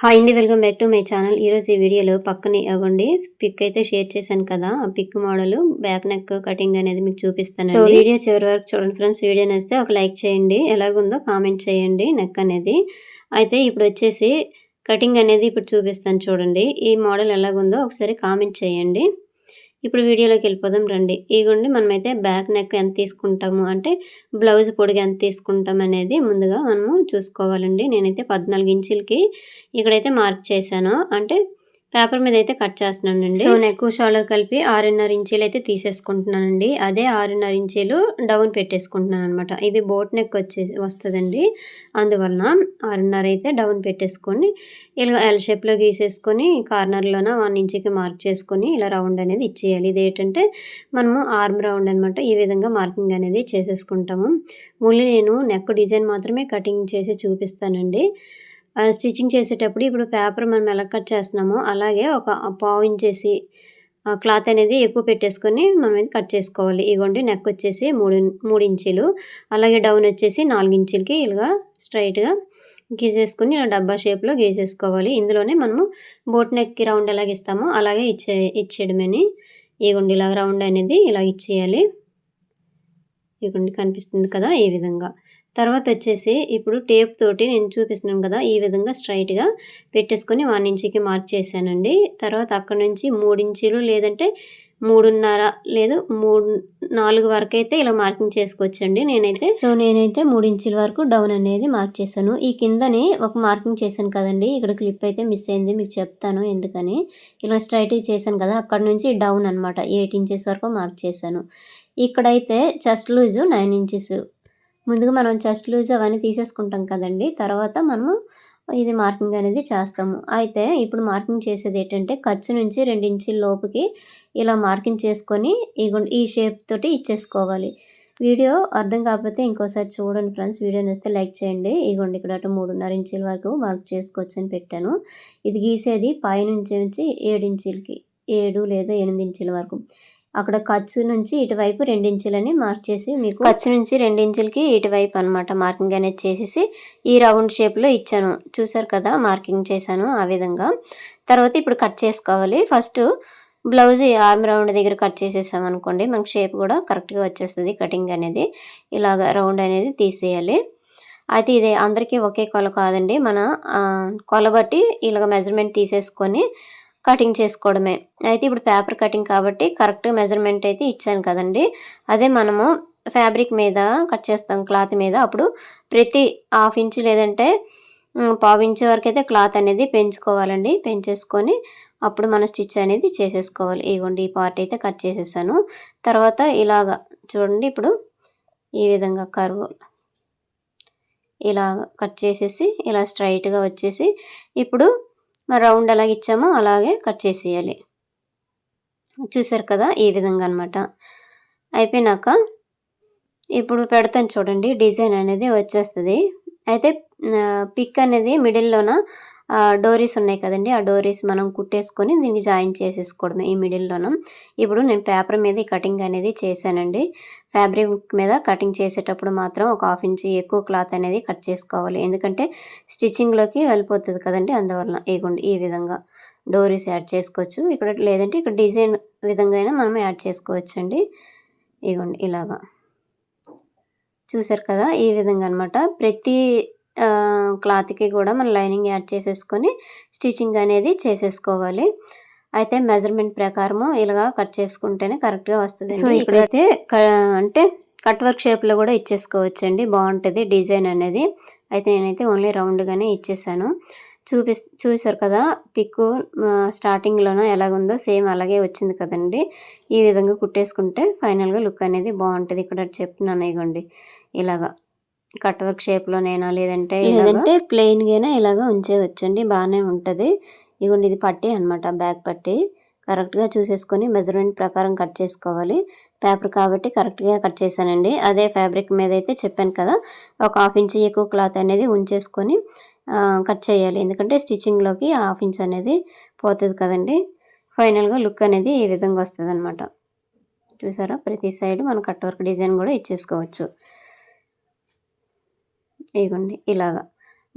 Hi అండి welcome back to my channel. ఈరోజు ఈ వీడియోలో పక్కనే ఇవ్వండి పిక్ అయితే షేర్ చేశాను కదా ఆ pic model back neck cutting అనేది మీకు చూపిస్తాను సో వీడియో చివరి వరకు చూడండి ఫ్రెండ్స్ వీడియో నచ్చితే ఒక లైక్ చేయండి ఎలాగుందో కామెంట్ చేయండి నెక్ అనేది. అయితే ఇప్పుడు వచ్చేసి కటింగ్ అనేది ఇప్పుడు చూపిస్తాను చూడండి ఈ మోడల్ ఎలాగుందో ఒకసారి కామెంట్ చేయండి. ఇప్పుడు వీడియోలోకి వెళ్ళిపోదాం రండి. ఇగోండి మనమైతే బ్యాక్ నెక్ ఎంత తీసుకుంటాము అంటే బ్లౌజ్ పొడిగి ఎంత తీసుకుంటాం అనేది ముందుగా మనము చూసుకోవాలండి. నేనైతే పద్నాలుగు ఇంచులకి ఇక్కడైతే మార్క్ చేశాను. అంటే పేపర్ మీద అయితే కట్ చేస్తున్నానండి. సో నెక్ షోల్డర్ కలిపి ఆరున్నర ఇంచీలు అయితే తీసేసుకుంటున్నానండి. అదే ఆరున్నర ఇంచీలు డౌన్ పెట్టేసుకుంటున్నాను అనమాట ఇది బోట్ నెక్ వచ్చే వస్తుందండి. అందువలన ఆరున్నర అయితే డౌన్ పెట్టేసుకొని ఇలా ఎల్ షేప్లో గీసేసుకొని కార్నర్లోన వన్ ఇంచుకి మార్క్ చేసుకొని ఇలా రౌండ్ అనేది ఇచ్చేయాలి. ఇది ఏంటంటే మనము ఆర్మ్ రౌండ్ అనమాట ఈ విధంగా మార్కింగ్ అనేది చేసేసుకుంటాము. ఓన్లీ నేను నెక్ డిజైన్ మాత్రమే కటింగ్ చేసి చూపిస్తానండి. స్టిచ్చింగ్ చేసేటప్పుడు ఇప్పుడు పేపర్ మనం ఎలా కట్ చేస్తున్నామో అలాగే ఒక పావు ఇంచేసి క్లాత్ అనేది ఎక్కువ పెట్టేసుకొని మనం ఇది కట్ చేసుకోవాలి. ఇగోండి నెక్ వచ్చేసి మూడు మూడు ఇంచీలు. అలాగే డౌన్ వచ్చేసి నాలుగు ఇంచులకి ఇలాగా స్ట్రైట్గా గీసేసుకొని ఇలా డబ్బా షేప్లో గీసేసుకోవాలి. ఇందులోనే మనము బోట్ నెక్కి రౌండ్ ఎలాగ ఇస్తామో అలాగే ఇచ్చే ఇచ్చేయడమని. ఇగోండి ఇలా రౌండ్ అనేది ఇలా ఇచ్చేయాలి. ఇగోండి కనిపిస్తుంది కదా ఈ విధంగా. తర్వాత వచ్చేసి ఇప్పుడు టేప్ తోటి నేను చూపిస్తున్నాను కదా ఈ విధంగా స్ట్రైట్గా పెట్టేసుకొని వన్ ఇంచుకి మార్క్ చేశానండి. తర్వాత అక్కడ నుంచి మూడు ఇంచులు లేదంటే మూడున్నర లేదు మూడు నాలుగు వరకు అయితే ఇలా మార్కింగ్ చేసుకోవచ్చండి నేనైతే. సో నేనైతే మూడు ఇంచుల వరకు డౌన్ అనేది మార్క్ చేశాను. ఈ కిందని ఒక మార్కింగ్ చేశాను కదండి ఇక్కడ క్లిప్ అయితే మిస్ అయింది మీకు చెప్తాను ఎందుకని. ఇలా స్ట్రైట్గా చేశాను కదా అక్కడ నుంచి డౌన్ అనమాట ఎయిట్ ఇంచెస్ వరకు మార్క్ చేశాను. ఇక్కడైతే చెస్ట్ లూజు నైన్ ఇంచెస్ ముందుగా మనం చెస్ట్ లూజ్ అవన్నీ తీసేసుకుంటాం కదండి. తర్వాత మనము ఇది మార్కింగ్ అనేది చేస్తాము. అయితే ఇప్పుడు మార్కింగ్ చేసేది ఏంటంటే ఖర్చు నుంచి రెండు ఇంచుల లోపుకి ఇలా మార్కింగ్ చేసుకొని ఈ ఈ షేప్ తోటి ఇచ్చేసుకోవాలి. వీడియో అర్థం కాకపోతే ఇంకోసారి చూడండి ఫ్రెండ్స్. వీడియో వస్తే లైక్ చేయండి. ఇగోండి ఇక్కడ అటు మూడున్నర ఇంచుల వరకు మార్క్ చేసుకోవచ్చు అని పెట్టాను. ఇది గీసేది పైనుంచి నుంచి ఏడు ఇంచులకి ఏడు లేదా ఎనిమిది ఇంచుల వరకు. అక్కడ ఖర్చు నుంచి ఇటువైపు రెండించులని మార్క్ చేసి మీకు ఖర్చు నుంచి రెండించులకి ఇటువైపు అనమాట మార్కింగ్ అనేది చేసేసి ఈ రౌండ్ షేప్లో ఇచ్చాను. చూసారు కదా మార్కింగ్ చేశాను ఆ విధంగా. తర్వాత ఇప్పుడు కట్ చేసుకోవాలి. ఫస్ట్ బ్లౌజ్ ఆర్మ్ రౌండ్ దగ్గర కట్ చేసేసాం అనుకోండి మనకు షేప్ కూడా కరెక్ట్గా వచ్చేస్తుంది కటింగ్ అనేది. ఇలాగ రౌండ్ అనేది తీసేయాలి. అయితే ఇది అందరికీ ఒకే కొల కాదండి. మన కొల బట్టి ఇలాగ మెజర్మెంట్ తీసేసుకొని కటింగ్ చేసుకోవడమే. అయితే ఇప్పుడు పేపర్ కటింగ్ కాబట్టి కరెక్ట్ మెజర్మెంట్ అయితే ఇచ్చాను కదండి. అదే మనము ఫ్యాబ్రిక్ మీద కట్ చేస్తాం క్లాత్ మీద. అప్పుడు ప్రతి హాఫ్ ఇంచ్ లేదంటే పావు ఇంచ్ వరకు అయితే క్లాత్ అనేది పెంచుకోవాలండి. పెంచేసుకొని అప్పుడు మన స్టిచ్ అనేది చేసేసుకోవాలి. ఇగోండి ఈ పార్ట్ అయితే కట్ చేసేసాను. తర్వాత ఇలాగా చూడండి ఇప్పుడు ఈ విధంగా కరువు ఇలా కట్ చేసేసి ఇలా స్ట్రైట్గా వచ్చేసి ఇప్పుడు రౌండ్ ఎలాగ ఇచ్చామో అలాగే కట్ చేసేయాలి. చూసారు కదా ఈ విధంగా అనమాట అయిపోయినాక ఇప్పుడు పెడతాను చూడండి డిజైన్ అనేది వచ్చేస్తుంది. అయితే పిక్ అనేది మిడిల్లోన డోరీస్ ఉన్నాయి కదండి ఆ డోరీస్ మనం కుట్టేసుకొని దీన్ని జాయిన్ చేసేసుకోవడమే ఈ మిడిల్లోనూ. ఇప్పుడు నేను పేపర్ మీద కటింగ్ అనేది చేశానండి. ఫ్యాబ్రిక్ మీద కటింగ్ చేసేటప్పుడు మాత్రం ఒక హాఫ్ ఇంచ్ ఎక్కువ క్లాత్ అనేది కట్ చేసుకోవాలి. ఎందుకంటే స్టిచ్చింగ్లోకి వెళ్ళిపోతుంది కదండి అందువల్ల ఇగోండి ఈ విధంగా డోరీస్ యాడ్ చేసుకోవచ్చు. ఇక్కడ లేదంటే ఇక్కడ డిజైన్ విధంగా అయినా మనం యాడ్ చేసుకోవచ్చండి. ఇగోండి ఇలాగా. చూసారు కదా ఈ విధంగా అనమాట ప్రతి క్లాత్కి కూడా మనం లైనింగ్ యాడ్ చేసేసుకొని స్టిచ్చింగ్ అనేది చేసేసుకోవాలి. అయితే మెజర్మెంట్ ప్రకారము ఇలాగా కట్ చేసుకుంటేనే కరెక్ట్గా వస్తుంది సో ఇక్కడైతే అంటే కట్ వర్క్ షేప్లో కూడా ఇచ్చేసుకోవచ్చండి బాగుంటుంది డిజైన్ అనేది. అయితే నేనైతే ఓన్లీ రౌండ్గానే ఇచ్చేసాను. చూపి చూసారు కదా పిక్ స్టార్టింగ్లోనో ఎలాగుందో సేమ్ అలాగే వచ్చింది కదండి. ఈ విధంగా కుట్టేసుకుంటే ఫైనల్గా లుక్ అనేది బాగుంటుంది. ఇక్కడ చెప్తున్నాను ఇగోండి. ఇలాగా. కట్ వర్క్ షేప్లోనైనా లేదంటే లేదంటే ప్లెయిన్గానే ఇలాగ ఉంచేవచ్చండి బాగానే ఉంటుంది. ఇగోండి ఇది పట్టి అనమాట బ్యాక్ పట్టి. కరెక్ట్గా చూసేసుకొని మెజర్మెంట్ ప్రకారం కట్ చేసుకోవాలి. పేపర్ కాబట్టి కరెక్ట్గా కట్ చేశానండి. అదే ఫ్యాబ్రిక్ మీద అయితే చెప్పాను కదా ఒక హాఫ్ ఇంచ్ ఎక్కువ క్లాత్ అనేది ఉంచేసుకొని కట్ చేయాలి. ఎందుకంటే స్టిచ్చింగ్లోకి హాఫ్ ఇంచ్ అనేది పోతుంది కదండి. ఫైనల్గా లుక్ అనేది ఈ విధంగా వస్తుంది అనమాట చూసారా? ప్రతి సైడ్ మనం కట్ వర్క్ డిజైన్ కూడా ఇచ్చేసుకోవచ్చు. ఇగోండి ఇలాగా.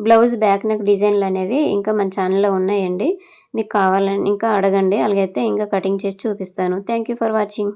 బ్లౌజ్ బ్యాక్ నెక్ డిజైన్లు అనేవి ఇంకా మన ఛానల్లో ఉన్నాయండి. మీకు కావాలని ఇంకా అడగండి. అలాగైతే ఇంకా కటింగ్ చేసి చూపిస్తాను. Thank for watching.